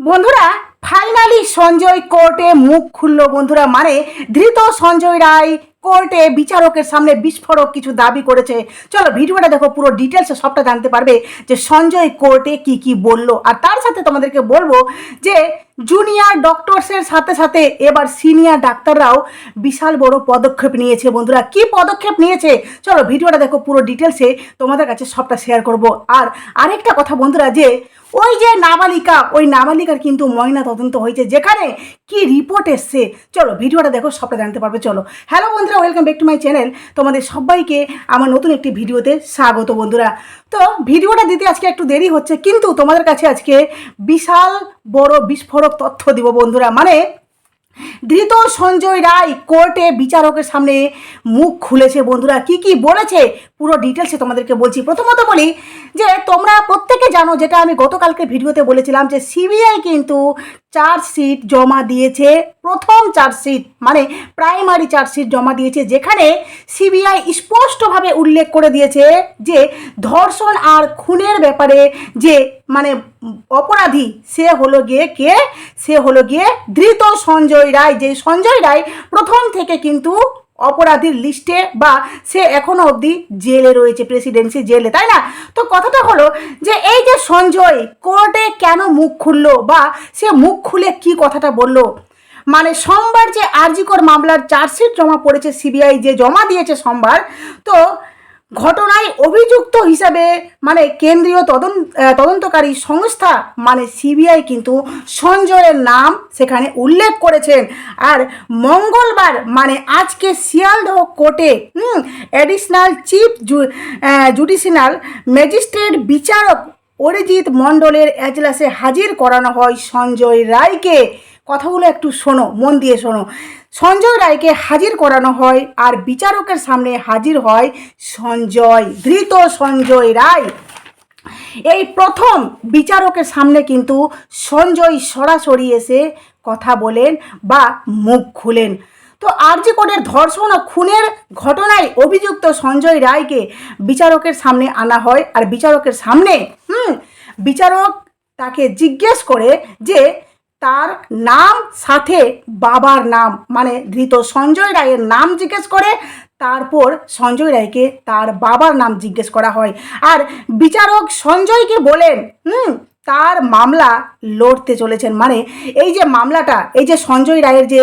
বন্ধুরা ফাইনালি সঞ্জয় কোর্টে মুখ খুলল বন্ধুরা মানে ধৃত সঞ্জয় রায় কোর্টে বিচারকের সামনে বিস্ফোরক কিছু দাবি করেছে। চলো ভিডিওটা দেখো, পুরো ডিটেলসে সবটা জানতে পারবে যে সঞ্জয় কোর্টে কি কি বলল। আর তার সাথে তোমাদেরকে বলব যে জুনিয়র ডক্টরসের সাথে সাথে এবার সিনিয়র ডাক্তাররাও বিশাল বড় পদক্ষেপ নিয়েছে বন্ধুরা। কি পদক্ষেপ নিয়েছে? চলো ভিডিওটা দেখো, পুরো ডিটেলসে তোমাদের কাছে সবটা শেয়ার করব। আর আরেকটা কথা বন্ধুরা যে ওই যে নাবালিকা, ওই নাবালিকার কিন্তু ময়না তদন্ত হয়েছে, যেখানে কি রিপোর্ট এসছে। চলো ভিডিওটা দেখো, সবটা জানতে পারবে। চলো হ্যালো বন্ধুরা welcome back to my channel তোমাদের সবাইকে আমার নতুন একটি ভিডিওতে স্বাগত বন্ধুরা। তো ভিডিওটা দিতে আজকে একটু দেরি হচ্ছে, কিন্তু তোমাদের কাছে আজকে বিশাল বড় বিস্ফোরক তথ্য দিব বন্ধুরা। মানে ধৃত সঞ্জয় রায় কোর্টে বিচারকের সামনে মুখ খুলেছে বন্ধুরা। কি কি বলেছে? পুরো ডিটেলসে তোমাদেরকে বলছি। প্রথমত বলি যে তোমরা প্রত্যেকে জানো, যেটা আমি গতকালকে ভিডিওতে বলেছিলাম যে সিবিআই কিন্তু চার্জশিট জমা দিয়েছে, প্রথম চার্জশিট মানে প্রাইমারি চার্জশিট জমা দিয়েছে, যেখানে সিবিআই স্পষ্টভাবে উল্লেখ করে দিয়েছে যে ধর্ষণ আর খুনের ব্যাপারে যে মানে অপরাধী, সে হলো গিয়ে কে? সে হলো গিয়ে ধৃত সঞ্জয় রায়। যে সঞ্জয় রায় প্রথম থেকে কিন্তু অপরাধীর লিস্টে বা সে এখনও অবধি জেলে রয়েছে প্রেসিডেন্সি জেলে, তাই না? তো কথাটা হলো যে এই যে সঞ্জয়, কোর্টে কেন মুখ খুললো বা সে মুখ খুলে কি কথাটা বলল? মানে সোমবার যে আরজিকর মামলার চার্জশিট জমা পড়েছে সিবিআই যে জমা দিয়েছে সোমবার, তো ঘটনায় অভিযুক্ত হিসাবে মানে কেন্দ্রীয় তদন্ত তদন্তকারী সংস্থা মানে সিবিআই কিন্তু সঞ্জয়ের নাম সেখানে উল্লেখ করেছেন। আর মঙ্গলবার মানে আজকে শিয়ালদহ কোর্টে, হুম অ্যাডিশনাল চিফ জুডিশিয়াল ম্যাজিস্ট্রেট বিচারক অরিজিৎ মণ্ডলের এজলাসে হাজির করানো হয় সঞ্জয় রায়কে। কথাগুলো একটু শোনো, মন দিয়ে শোনো। সঞ্জয় রায়কে হাজির করানো হয় আর বিচারকের সামনে হাজির হয় সঞ্জয়, ধৃত সঞ্জয় রায়। এই প্রথম বিচারকের সামনে কিন্তু সঞ্জয় সরাসরি এসে কথা বলেন বা মুখ খুলেন। তো আরজি কোডের ধর্ষণ ও খুনের ঘটনায় অভিযুক্ত সঞ্জয় রায়কে বিচারকের সামনে আনা হয় আর বিচারকের সামনে, হুম, বিচারক তাকে জিজ্ঞেস করে যে তার নাম সাথে বাবার নাম মানে ধৃত সঞ্জয় রায়ের নাম জিজ্ঞেস করে, তারপর সঞ্জয় রায়কে তার বাবার নাম জিজ্ঞেস করা হয়। আর বিচারক সঞ্জয়কে বলেন, হুম, তার মামলা লড়তে চলেছেন। মানে এই যে মামলাটা, এই যে সঞ্জয় রায়ের যে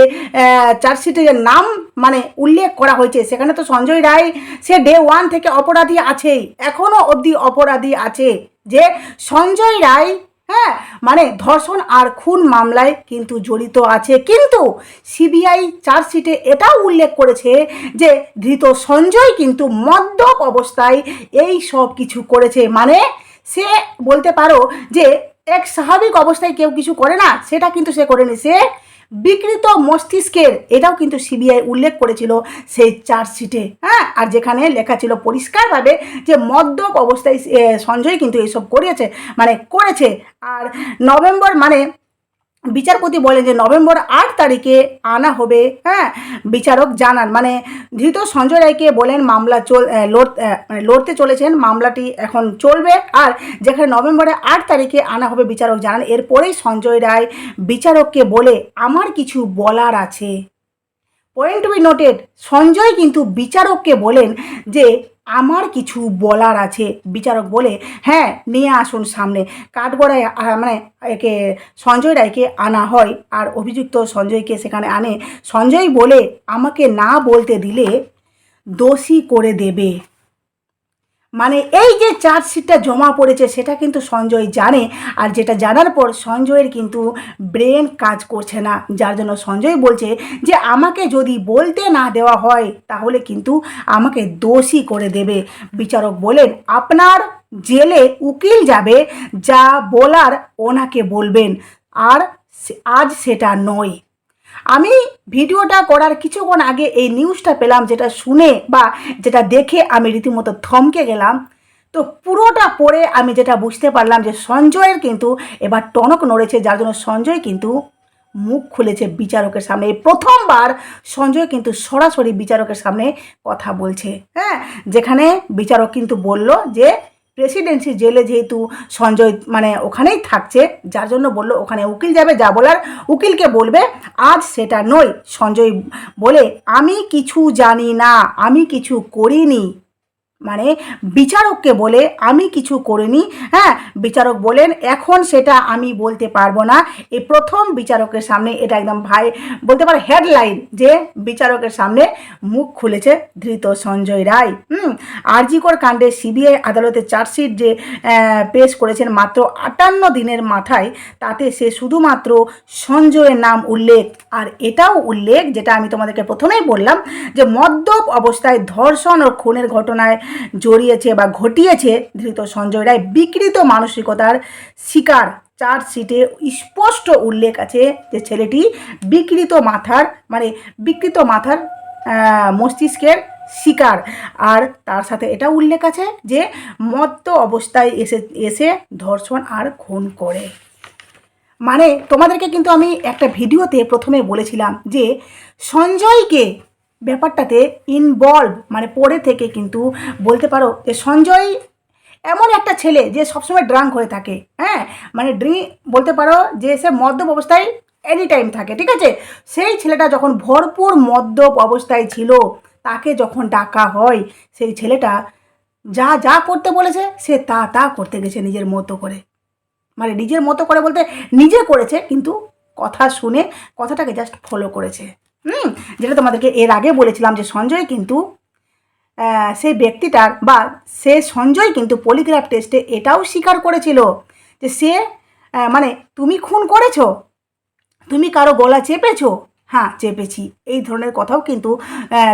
চার্জশিটে যে নাম মানে উল্লেখ করা হয়েছে, সেখানে তো সঞ্জয় রায়, সে ডে ওয়ান থেকে অপরাধী আছেই। এখনও অবধি অপরাধী আছে। যে সঞ্জয় রায় হ্যাঁ মানে ধর্ষণ আর খুন মামলায় কিন্তু জড়িত আছে। কিন্তু সিবিআই চার্জশিটে এটাও উল্লেখ করেছে যে ধৃত সঞ্জয় কিন্তু মদ্যপ অবস্থায় এই সব কিছু করেছে। মানে সে বলতে পারো যে এক স্বাভাবিক অবস্থায় কেউ কিছু করে না, সেটা কিন্তু সে করেনি। সে বিকৃত মস্তিষ্কের, এটাও কিন্তু সিবিআই উল্লেখ করেছিল সেই চার্জশিটে হ্যাঁ? আর যেখানে লেখা ছিল পরিষ্কারভাবে যে মদ্যপ অবস্থায় সঞ্জয় কিন্তু এইসব করেছে মানে করেছে। আর নভেম্বর মানে বিচারপতি বলেন যে নভেম্বর আট তারিখে আনা হবে হ্যাঁ বিচারক জানান। মানে ধৃত সঞ্জয় রায়কে বলেন মামলা চল মানে লড়তে চলেছেন, মামলাটি এখন চলবে আর যেখানে নভেম্বরে আট তারিখে আনা হবে বিচারক জানান, এরপরেই সঞ্জয় রায় বিচারককে বলে, আমার কিছু বলার আছে। পয়েন্ট বি নোটেড সঞ্জয় কিন্তু বিচারককে বলেন যে আমার কিছু বলার আছে। বিচারক বলে হ্যাঁ নিয়ে আসুন সামনে। কাঠগড়ায় মানে একে সঞ্জয় রায়কে আনা হয় আর অভিযুক্ত সঞ্জয়কে সেখানে আনে। সঞ্জয় বলে, আমাকে না বলতে দিলে দোষী করে দেবে। মানে এই যে চার্জশিটটা জমা পড়েছে, সেটা কিন্তু সঞ্জয় জানে। আর যেটা জানার পর সঞ্জয়ের কিন্তু ব্রেন কাজ করছে না। যার জন্য সঞ্জয় বলছে যে, আমাকে যদি বলতে না দেওয়া হয়, তাহলে কিন্তু আমাকে দোষী করে দেবে। বিচারক বলেন, আপনার জেলে উকিল যাবে, যা বলার ওনাকে বলবেন। আর আজ সেটা নয়। আমি ভিডিওটা করার কিছুক্ষণ আগে এই নিউজটা পেলাম, যেটা শুনে বা যেটা দেখে আমি রীতিমতো থমকে গেলাম। তো পুরোটা পড়ে আমি যেটা বুঝতে পারলাম যে সঞ্জয়ের কিন্তু এবার টনক নড়েছে, যার জন্য সঞ্জয় কিন্তু মুখ খুলেছে বিচারকের সামনে। এই প্রথমবার সঞ্জয় কিন্তু সরাসরি বিচারকের সামনে কথা বলছে। হ্যাঁ যেখানে বিচারক কিন্তু বলল যে প্রেসিডেন্সি জেলে যেহেতু সঞ্জয় মানে ওখানেই থাকছে, যার জন্য বলল ওখানে উকিল যাবে, যা বলার উকিলকে বলবে, আজ সেটা নই সঞ্জয় বলে, আমি কিছু জানি না, আমি কিছু করিনি। মানে বিচারককে বলে আমি কিছু করিনি হ্যাঁ? বিচারক বলেন, এখন সেটা আমি বলতে পারব না। এই প্রথম বিচারকের সামনে এটা একদম ভাই বলতে পারে হেডলাইন যে বিচারকের সামনে মুখ খুলেছে ধৃত সঞ্জয় রায়। হুম? আরজিকর কাণ্ডে সিবিআই আদালতে চার্জশিট যে পেশ করেছেন মাত্র আটান্ন দিনের মাথায়, তাতে সে শুধুমাত্র সঞ্জয়ের নাম উল্লেখ। আর এটাও উল্লেখ, যেটা আমি তোমাদেরকে প্রথমেই বললাম, যে মদ্যপ অবস্থায় ধর্ষণ ও খুনের ঘটনায় জড়িয়েছে বা ঘটিয়েছে, ধৃত সঞ্জয় রায় বিকৃত মানসিকতার শিকার। চার্জশিটে স্পষ্ট উল্লেখ আছে যে ছেলেটি বিকৃত মাথার মানে বিকৃত মাথার মস্তিষ্কের শিকার। আর তার সাথে এটা উল্লেখ আছে যে মদ্য অবস্থায় এসে এসে ধর্ষণ আর খুন করে। মানে তোমাদেরকে কিন্তু আমি একটা ভিডিওতে প্রথমে বলেছিলাম যে সঞ্জয়কে ব্যাপারটাতে ইনভলভ মানে পড়ে থেকে কিন্তু বলতে পারো যে সঞ্জয় এমন একটা ছেলে যে সবসময় ড্রাঙ্ক হয়ে থাকে হ্যাঁ? মানে ড্রি বলতে পারো যে সে মদ্যপ অবস্থায় এনি টাইম থাকে, ঠিক আছে? সেই ছেলেটা যখন ভরপুর মদ্যপ অবস্থায় ছিল, তাকে যখন ডাকা হয়, সেই ছেলেটা যা যা করতে বলেছে, সে তা তা করতে গেছে নিজের মতো করে। মানে নিজের মতো করে বলতে নিজে করেছে, কিন্তু কথা শুনে কথাটাকে জাস্ট ফলো করেছে। হুম, যেটা তোমাদেরকে এর আগে বলেছিলাম যে সঞ্জয় কিন্তু সেই ব্যক্তিটার বা সে সঞ্জয় কিন্তু পলিগ্রাফ টেস্টে এটাও স্বীকার করেছিল যে সে মানে তুমি খুন করেছ, তুমি কারও গলা চেপেছো। হ্যাঁ চেপেছি। এই ধরনের কথাও কিন্তু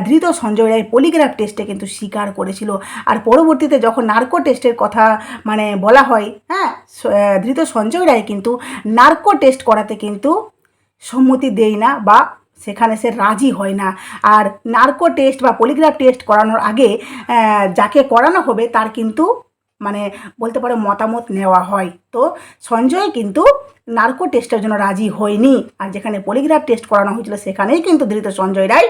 ধৃত সঞ্জয় রায় পলিগ্রাফ টেস্টে কিন্তু স্বীকার করেছিল। আর পরবর্তীতে যখন নার্কো টেস্টের কথা মানে বলা হয় হ্যাঁ ধৃত সঞ্জয় রায় কিন্তু নার্কো টেস্ট করাতে কিন্তু সম্মতি দেয় না বা সেখানে সে রাজি হয় না। আর নার্কো টেস্ট বা পলিগ্রাফ টেস্ট করানোর আগে যাকে করানো হবে তার কিন্তু মানে বলতে পারো মতামত নেওয়া হয়। তো সঞ্জয় কিন্তু নার্কো টেস্টের জন্য রাজি হয়নি। আর যেখানে পলিগ্রাফ টেস্ট করানো হয়েছিল, সেখানেই কিন্তু ধৃত সঞ্জয় রায়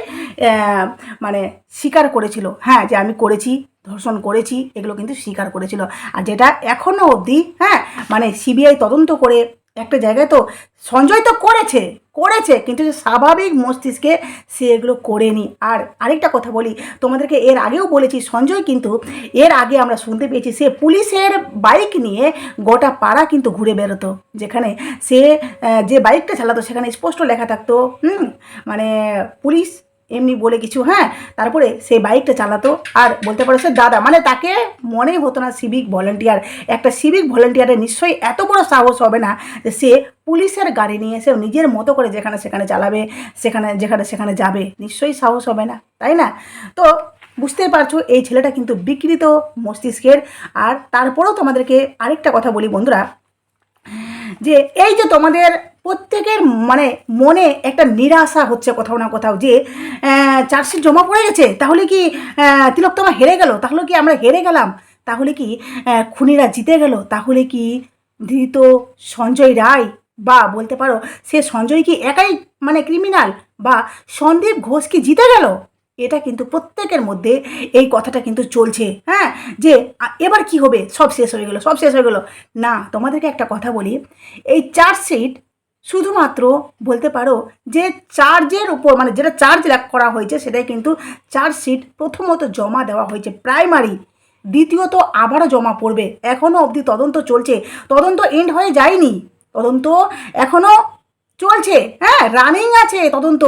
মানে স্বীকার করেছিল। হ্যাঁ যে আমি করেছি, ধর্ষণ করেছি, এগুলো কিন্তু স্বীকার করেছিল। আর যেটা এখনও অবধি হ্যাঁ মানে সিবিআই তদন্ত করে একটা জায়গায় তো সঞ্জয় তো করেছে করেছে, কিন্তু স্বাভাবিক মস্তিষ্কে সে এগুলো করেনি। আর আরেকটা কথা বলি, তোমাদেরকে এর আগেও বলেছি, সঞ্জয় কিন্তু এর আগে আমরা শুনতে পেয়েছি, সে পুলিশের বাইক নিয়ে গোটা পাড়া কিন্তু ঘুরে বেরোতো যেখানে সে যে বাইকটা চালাতো, সেখানে স্পষ্ট লেখা থাকতো, হুম মানে পুলিশ এমনি বলে কিছু হ্যাঁ? তারপরে সেই বাইকটা চালাতো। আর বলতে পারো সে দাদা মানে তাকে মনেই হতো না সিভিক ভলেন্টিয়ার। একটা সিভিক ভলেন্টিয়ারের নিশ্চয়ই এত বড় সাহস হবে না যে সে পুলিশের গাড়ি নিয়ে এসে নিজের মতো করে যেখানে সেখানে চালাবে, সেখানে যেখানে সেখানে যাবে, নিশ্চয়ই সাহস হবে না, তাই না? তো বুঝতেই পারছ, এই ছেলেটা কিন্তু বিকৃত মস্তিষ্কের। আর তারপরেও তোমাদেরকে আরেকটা কথা বলি বন্ধুরা যে এই যে তোমাদের প্রত্যেকের মানে মনে একটা নিরাশা হচ্ছে কোথাও না কোথাও যে চার্জশিট জমা পড়ে গেছে তাহলে কি আহ, তিলোত্তমা হেরে গেল? তাহলে কি আমরা হেরে গেলাম? তাহলে কি খুনিরা জিতে গেল? তাহলে কি ধৃত সঞ্জয় রায় বা বলতে পারো সে সঞ্জয় কি একাই মানে ক্রিমিনাল বা সন্দীপ ঘোষ কি জিতে গেল? এটা কিন্তু প্রত্যেকের মধ্যে এই কথাটা কিন্তু চলছে হ্যাঁ? যে এবার কি হবে? সব শেষ হয়ে গেলো, সব শেষ হয়ে গেলো। না, তোমাদেরকে একটা কথা বলি, এই চার্জশিট শুধুমাত্র বলতে পারো যে চার্জের উপর মানে যেটা চার্জ করা হয়েছে সেটাই কিন্তু চার্জশিট প্রথমত জমা দেওয়া হয়েছে প্রাইমারি, দ্বিতীয়ত আবারও জমা পড়বে। এখনও অবধি তদন্ত চলছে। তদন্ত এন্ড হয়ে যায়নি। তদন্ত এখনও চলছে হ্যাঁ? রানিং আছে তদন্ত।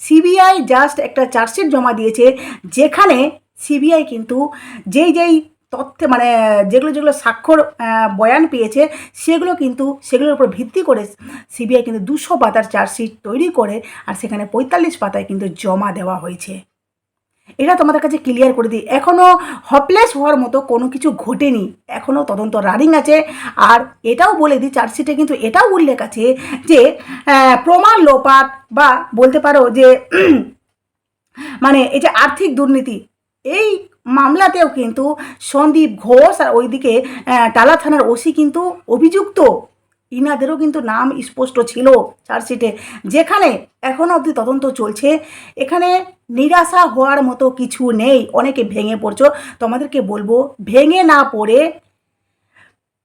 সিবিআই জাস্ট একটা চার্জশিট জমা দিয়েছে, যেখানে সিবিআই কিন্তু যেই যেই তথ্যে মানে যেগুলো যেগুলো স্বাক্ষর বয়ান পেয়েছে, সেগুলো কিন্তু সেগুলোর উপর ভিত্তি করে সিবিআই কিন্তু দুশো পাতার চার্জশিট তৈরি করে, আর সেখানে পঁয়তাল্লিশ পাতায় কিন্তু জমা দেওয়া হয়েছে। এটা তোমাদের কাছে ক্লিয়ার করে দিই। এখনও হপলেস হওয়ার মতো কোনো কিছু ঘটেনি। এখনও তদন্ত রানিং আছে। আর এটাও বলে দিই চার্জশিটে কিন্তু এটাও উল্লেখ আছে যে প্রমাণ লোপাট বা বলতে পারো যে মানে এই যে আর্থিক দুর্নীতি, এই মামলাতেও কিন্তু সন্দীপ ঘোষ আর ওইদিকে টালা থানার ওসি কিন্তু অভিযুক্ত। ইনাদেরও কিন্তু নাম স্পষ্ট ছিল চার্জশিটে। যেখানে এখনও অবধি তদন্ত চলছে, এখানে নিরাশা হওয়ার মতো কিছু নেই। অনেকে ভেঙে পড়ছো, তোমাদেরকে বলব, ভেঙে না পড়ে।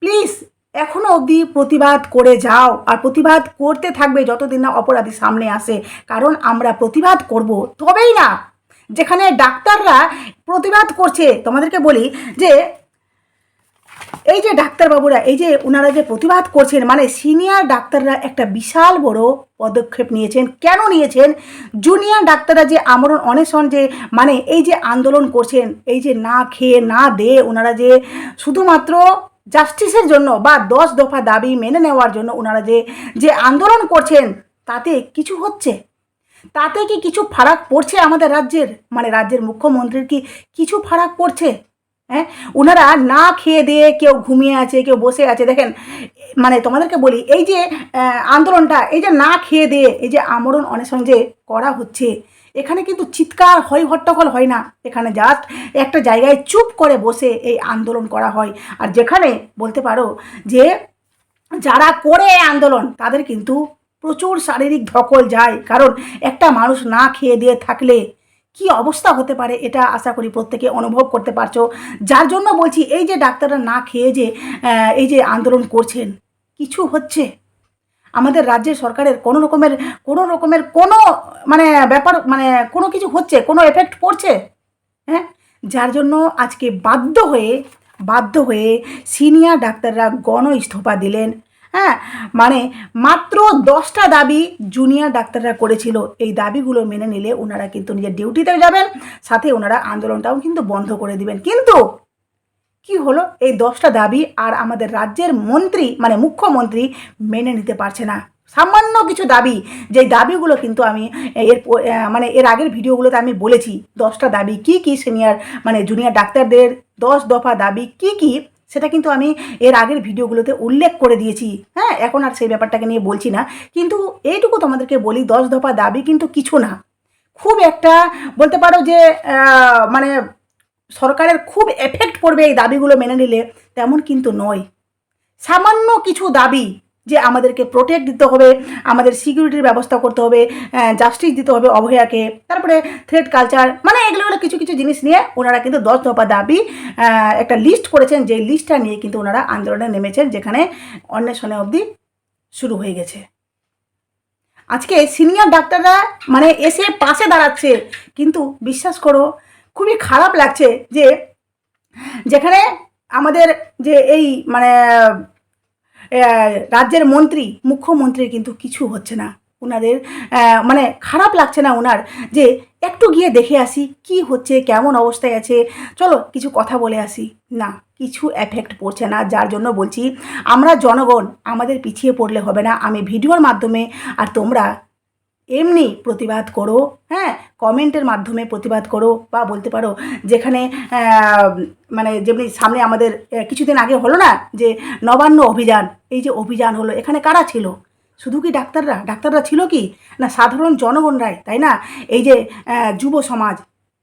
প্লিজ এখনও অবধি প্রতিবাদ করে যাও। আর প্রতিবাদ করতে থাকবে যতদিন না অপরাধী সামনে আসে। কারণ আমরা প্রতিবাদ করব, তবেই না। যেখানে ডাক্তাররা প্রতিবাদ করছে, তোমাদেরকে বলি যে এই যে ডাক্তারবাবুরা, এই যে ওনারা যে প্রতিবাদ করছেন মানে সিনিয়র ডাক্তাররা একটা বিশাল বড় পদক্ষেপ নিয়েছেন। কেন নিয়েছেন? জুনিয়র ডাক্তাররা যে আমরণ অনশন যে মানে এই যে আন্দোলন করছেন, এই যে না খেয়ে না দে ওনারা যে শুধুমাত্র জাস্টিসের জন্য বা দশ দফা দাবি মেনে নেওয়ার জন্য ওনারা যে যে আন্দোলন করছেন, তাতে কিছু হচ্ছে? তাতে কি কিছু ফারাক পড়ছে আমাদের রাজ্যের? মানে রাজ্যের মুখ্যমন্ত্রীর কি কিছু ফারাক পড়ছে? হ্যাঁ? ওনারা না খেয়ে দিয়ে কেউ ঘুমিয়ে আছে, কেউ বসে আছে। দেখেন মানে তোমাদেরকে বলি, এই যে আন্দোলনটা, এই যে না খেয়ে দিয়ে, এই যে আমরণ অনশন যে করা হচ্ছে, এখানে কিন্তু চিৎকার হয় হট্টগোল হয় না। এখানে জাস্ট একটা জায়গায় চুপ করে বসে এই আন্দোলন করা হয়। আর যেখানে বলতে পারো যে, যারা করে আন্দোলন, তাদের কিন্তু প্রচুর শারীরিক ধকল যায়। কারণ একটা মানুষ না খেয়ে দিয়ে থাকলে কি অবস্থা হতে পারে এটা আশা করি প্রত্যেকে অনুভব করতে পারছ। যার জন্য বলছি, এই যে ডাক্তাররা না খেয়ে যে এই যে আন্দোলন করছেন, কিছু হচ্ছে? আমাদের রাজ্যের সরকারের কোনো রকমের কোনো রকমের কোনো মানে ব্যাপার মানে কোনো কিছু হচ্ছে? কোনো এফেক্ট পড়ছে? হ্যাঁ? যার জন্য আজকে বাধ্য হয়ে বাধ্য হয়ে সিনিয়র ডাক্তাররা গণ ইস্তফা দিলেন। হ্যাঁ মানে মাত্র দশটা দাবি জুনিয়র ডাক্তাররা করেছিল। এই দাবিগুলো মেনে নিলে ওনারা কিন্তু নিজের ডিউটিতে যাবেন, সাথে ওনারা আন্দোলনটাও কিন্তু বন্ধ করে দিবেন। কিন্তু কি হলো? এই দশটা দাবি আর আমাদের রাজ্যের মন্ত্রী মানে মুখ্যমন্ত্রী মেনে নিতে পারছে না। সামান্য কিছু দাবি যেই দাবিগুলো কিন্তু আমি এর মানে এর আগের ভিডিওগুলোতে আমি বলেছি। দশটা দাবি কি কি সিনিয়র মানে জুনিয়র ডাক্তারদের দশ দফা দাবি কি কি সেটা কিন্তু আমি এর আগের ভিডিওগুলোতে উল্লেখ করে দিয়েছি। হ্যাঁ এখন আর সেই ব্যাপারটাকে নিয়ে বলছি না। কিন্তু এইটুকু তোমাদেরকে বলি, দশ দফা দাবি কিন্তু কিছু না। খুব একটা বলতে পারো যে মানে সরকারের খুব এফেক্ট পড়বে এই দাবিগুলো মেনে নিলে, তেমন কিন্তু নয়। সামান্য কিছু দাবি যে আমাদেরকে প্রোটেক্ট দিতে হবে, আমাদের সিকিউরিটির ব্যবস্থা করতে হবে জাস্টিস দিতে হবে অভয়াকে। তারপরে থ্রেড কালচার মানে এগুলো কিছু কিছু জিনিস নিয়ে ওনারা কিন্তু দশ দফা দাবি একটা লিস্ট করেছেন যে লিস্টটা নিয়ে কিন্তু ওনারা আন্দোলনে নেমেছেন, যেখানে অন্বেষণে অবধি শুরু হয়ে গেছে। আজকে সিনিয়র ডাক্তাররা মানে এসে পাশে দাঁড়াচ্ছে, কিন্তু বিশ্বাস করো, খুবই খারাপ লাগছে যে, যেখানে আমাদের যে এই মানে রাজ্যের মন্ত্রী, মুখ্যমন্ত্রীর কিন্তু কিছু হচ্ছে না। ওনাদের মানে খারাপ লাগছে না ওনার যে একটু গিয়ে দেখে আসি কি হচ্ছে, কেমন অবস্থায় আছে। চলো কিছু কথা বলে আসি। না, কিছু এফেক্ট পড়ছে না, যার জন্য বলছি, আমরা জনগণ আমাদের পিছিয়ে পড়লে হবে না। আমি ভিডিওর মাধ্যমে, আর তোমরা এমনি প্রতিবাদ করো হ্যাঁ? কমেন্টের মাধ্যমে প্রতিবাদ করো বা বলতে পারো যেখানে মানে যেমনি সামনে আমাদের কিছুদিন আগে হলো না যে নবান্ন অভিযান, এই যে অভিযান হলো, এখানে কারা ছিল? শুধু কি ডাক্তাররা? ডাক্তাররা ছিল কি? না, সাধারণ জনগণরাই, তাই না? এই যে যুব সমাজ,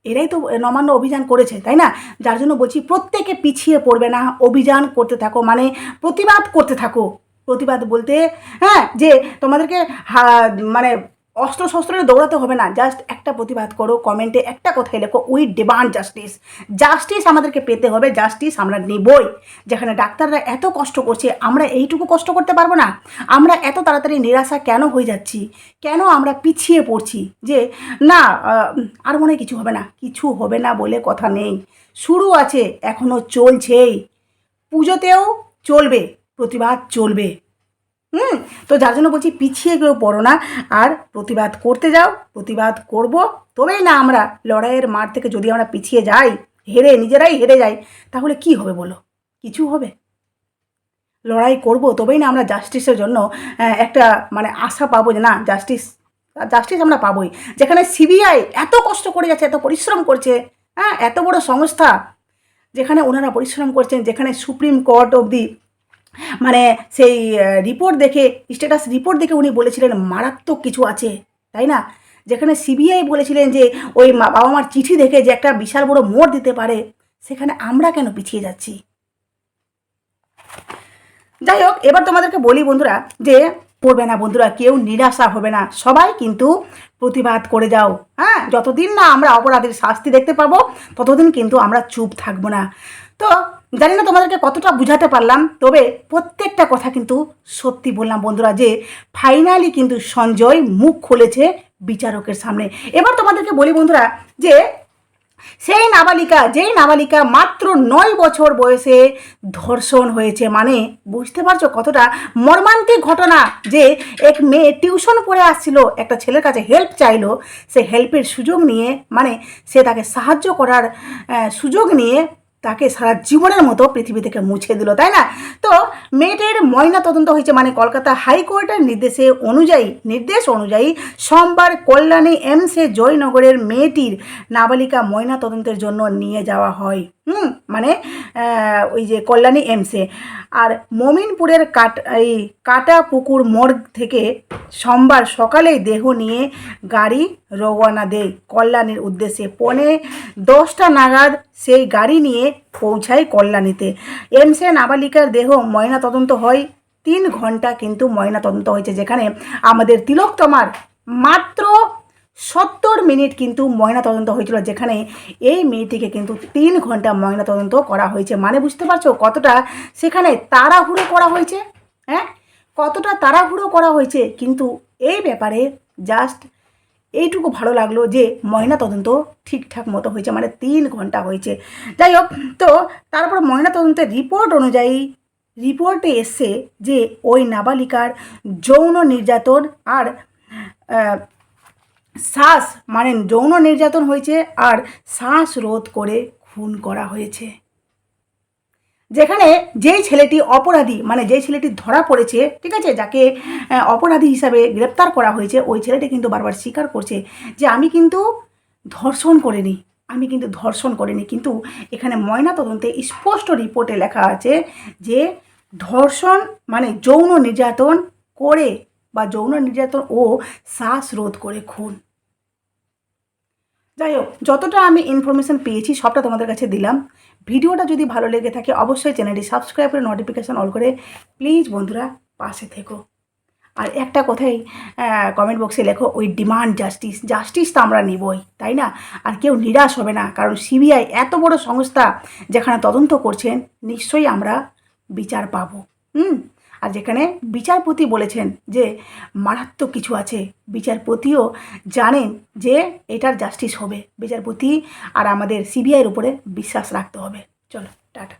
এরাই তো নবান্ন অভিযান করেছে, তাই না? যার জন্য বলছি প্রত্যেকে পিছিয়ে পড়বে না, অভিযান করতে থাকো মানে প্রতিবাদ করতে থাকো। প্রতিবাদ বলতে হ্যাঁ যে তোমাদেরকে মানে অস্ত্র শস্ত্রে দৌড়াতে হবে না। জাস্ট একটা প্রতিবাদ করো কমেন্টে একটা কথাই লেখো উই ডিমান্ড জাস্টিস জাস্টিস আমাদেরকে পেতে হবে জাস্টিস আমরা নেবই। যেখানে ডাক্তাররা এত কষ্ট করছে, আমরা এইটুকু কষ্ট করতে পারব না? আমরা এত তাড়াতাড়ি নিরাশা কেন হয়ে যাচ্ছি? কেন আমরা পিছিয়ে পড়ছি? যে, না আর মনে কিছু হবে না। কিছু হবে না বলে কথা নেই। শুরু আছে এখনও চলছেই। পুজোতেও চলবে, প্রতিবাদ চলবে। হুম, তো যার জন্য বলছি পিছিয়ে কেউ পড়ো না। আর প্রতিবাদ করতে যাও, প্রতিবাদ করব। তবেই না আমরা লড়াইয়ের মাঠ থেকে যদি আমরা পিছিয়ে যাই, হেরে, নিজেরাই হেরে যাই, তাহলে কি হবে বলো? কিছু হবে? লড়াই করব, তবেই না আমরা জাস্টিসের জন্য একটা মানে আশা পাবো যে না জাস্টিস জাস্টিস আমরা পাবোই। যেখানে সিবিআই এত কষ্ট করে যাচ্ছে, এত পরিশ্রম করছে হ্যাঁ এত বড় সংস্থা, যেখানে ওনারা পরিশ্রম করছেন, যেখানে সুপ্রিম কোর্ট অবধি মানে সেই রিপোর্ট দেখে স্ট্যাটাস রিপোর্ট দেখে উনি বলেছিলেন, মারাত্মক কিছু আছে। তাই না? যেখানে সিবিআই বলেছিলেন যে, ওই বাবা মার চিঠি দেখে যে একটা বিশাল বড় মোড় দিতে পারে, সেখানে আমরা কেন পিছিয়ে যাচ্ছি? যাই হোক, এবার তোমাদেরকে বলি বন্ধুরা যে, পড়বে না বন্ধুরা, কেউ নিরাশা হবে না। সবাই কিন্তু প্রতিবাদ করে যাও। হ্যাঁ যতদিন না আমরা অপরাধের শাস্তি দেখতে পাবো, ততদিন কিন্তু আমরা চুপ থাকব না। তো জানি না তোমাদেরকে কতটা বুঝাতে পারলাম, তবে প্রত্যেকটা কথা কিন্তু সত্যি বললাম বন্ধুরা যে ফাইনালি কিন্তু সঞ্জয় মুখ খুলেছে বিচারকের সামনে। এবার তোমাদেরকে বলি বন্ধুরা যে সেই নাবালিকা, যেই নাবালিকা মাত্র নয় বছর বয়সে ধর্ষণ হয়েছে মানে বুঝতে পারছ কতটা মর্মান্তিক ঘটনা যে এক মেয়ে টিউশন পড়ে আসছিল, একটা ছেলের কাছে হেল্প চাইলো, সে হেল্পের সুযোগ নিয়ে মানে সে তাকে সাহায্য করার সুযোগ নিয়ে তাকে সারা জীবনের মতো পৃথিবী থেকে মুছে দিল, তাই না? তো মেয়েটির ময়না তদন্ত হয়েছে মানে কলকাতা হাইকোর্টের নির্দেশে অনুযায়ী, নির্দেশ অনুযায়ী সোমবার কল্যাণী এমসে জয়নগরের মেয়েটির নাবালিকা ময়না তদন্তের জন্য নিয়ে যাওয়া হয়। হুম মানে ওই যে কল্যাণী এমসে আর মমিনপুরের কাট, এই কাটা পুকুর মোড় থেকে সোমবার সকালেই দেহ নিয়ে গাড়ি রওয়ানা দেয় কল্যাণীর উদ্দেশ্যে। পৌনে দশটা নাগাদ সেই গাড়ি নিয়ে পৌঁছায় কল্যাণীতে। এমসে নাবালিকার দেহ ময়না তদন্ত হয়। তিন ঘণ্টা কিন্তু ময়না তদন্ত হয়েছে, যেখানে আমাদের তিলকতমার মাত্র সত্তর মিনিট কিন্তু ময়না তদন্ত হয়েছিল, যেখানে এই মেয়েটিকে কিন্তু তিন ঘণ্টা ময়না তদন্ত করা হয়েছে। মানে বুঝতে পারছ কতটা সেখানে তাড়াহুড়ো করা হয়েছে? হ্যাঁ? কতটা তাড়াহুড়ো করা হয়েছে? কিন্তু এই ব্যাপারে জাস্ট এইটুকু ভালো লাগল যে ময়না তদন্ত ঠিকঠাক মতো হয়েছে মানে তিন ঘণ্টা হয়েছে। যাই হোক, তো তারপর ময়না তদন্তের রিপোর্ট অনুযায়ী রিপোর্টে এসছে যে ওই নাবালিকার যৌন নির্যাতন আর শ্বাস মানে যৌন নির্যাতন হয়েছে আর শ্বাস রোধ করে খুন করা হয়েছে। যেখানে যেই ছেলেটি অপরাধী মানে যেই ছেলেটি ধরা পড়েছে, ঠিক আছে, যাকে অপরাধী হিসাবে গ্রেপ্তার করা হয়েছে, ওই ছেলেটি কিন্তু বারবার স্বীকার করছে যে আমি কিন্তু ধর্ষণ করিনি, আমি কিন্তু ধর্ষণ করিনি। কিন্তু এখানে ময়না তদন্তে স্পষ্ট রিপোর্টে লেখা আছে যে ধর্ষণ মানে যৌন নির্যাতন করে বা যৌন নির্যাতন ও শ্বাসরোধ করে খুন। যাই হোক যতটা আমি ইনফরমেশান পেয়েছি, সবটা তোমাদের কাছে দিলাম। ভিডিওটা যদি ভালো লেগে থাকে, অবশ্যই চ্যানেলটি সাবস্ক্রাইব করে নোটিফিকেশান অল করে প্লিজ বন্ধুরা পাশে থেকো। আর একটা কথাই কমেন্ট বক্সে লেখো, ওই ডিমান্ড জাস্টিস জাস্টিস তো আমরা নিবই, তাই না? আর কেউ নিরাশ হবে না, কারণ সিবিআই এত বড় সংস্থা যেখানে তদন্ত করছেন, নিশ্চয়ই আমরা বিচার পাবো। হুম? আর যেখানে বিচারপতি বলেছেন যে মারাত্মক কিছু আছে, বিচারপতিও জানেন যে এটার জাস্টিস হবে। বিচারপতি আর আমাদের সিবিআইয়ের উপরে বিশ্বাস রাখতে হবে। চলো, টাটা।